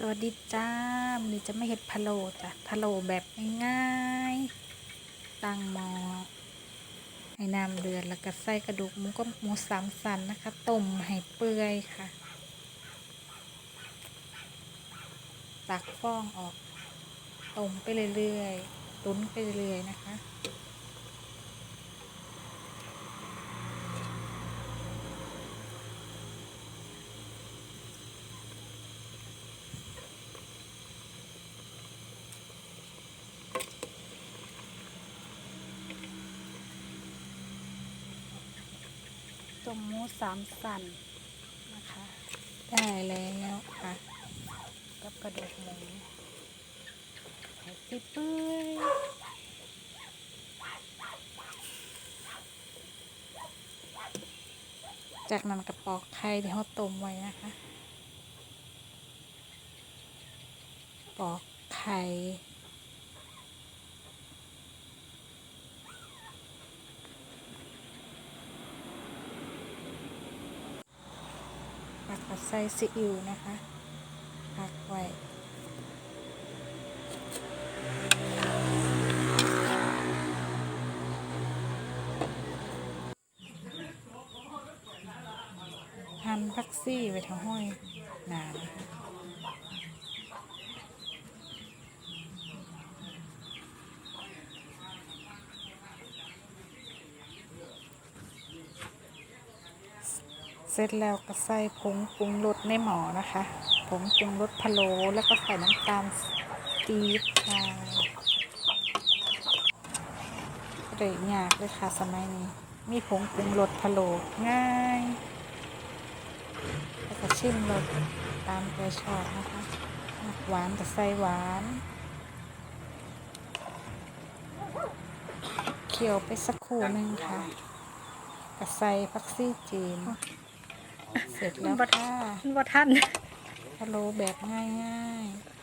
สวัสดีจ้าวันนี้จะไม่เห็ดพะโล้จ้ะพะโล้แบบง่ายๆ ตั้งหม้อให้น้ำเดือดแล้วก็ใส่กระดูกหมูก็หมูสามสันนะคะ ต้มให้เปื่อยค่ะ ตักฟองออก ต้มไปเรื่อยๆ ตุ้นไปเรื่อยๆนะคะ ต้มหมูสามสันนะคะ ได้แล้วค่ะ กับกระดูกหมูให้ติเปื่อยจากนั้นกระปอกไข่ที่เขาต้มไว้นะคะ ปอกไข่ ผักกับไส้ซีอิ๊วนะคะผักไว้หั่นพักซี่ไว้ทั้งห้อยหนานะคะ เสร็จแล้วก็ใส่ผงปรุงรสในหม้อนะคะผงปรุงรสพะโล้แล้วก็ใส่น้ำตาลปี๊บค่ะเด็ยากเลยค่ะสมัยนี้ มีผงปรุงรสพะโล้ง่ายแล้วก็ชิมรสตามใจชอบนะคะหวานกับใส่หวานเคี่ยวไปสักครู่หนึ่งค่ะก็ใส่ผักซี่จีน เสร็จแล้วค่ะมันบ่ทันพะโล้แบบง่ายๆ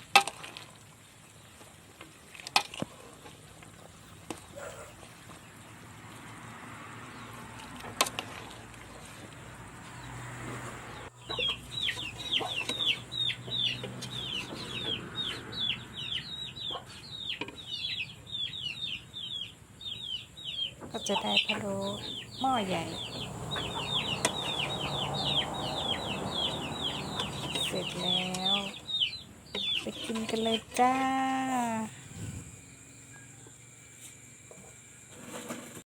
ก็จะได้พะโล้หม้อใหญ่ เสร็จแล้ว ไปกินกันเลยจ้า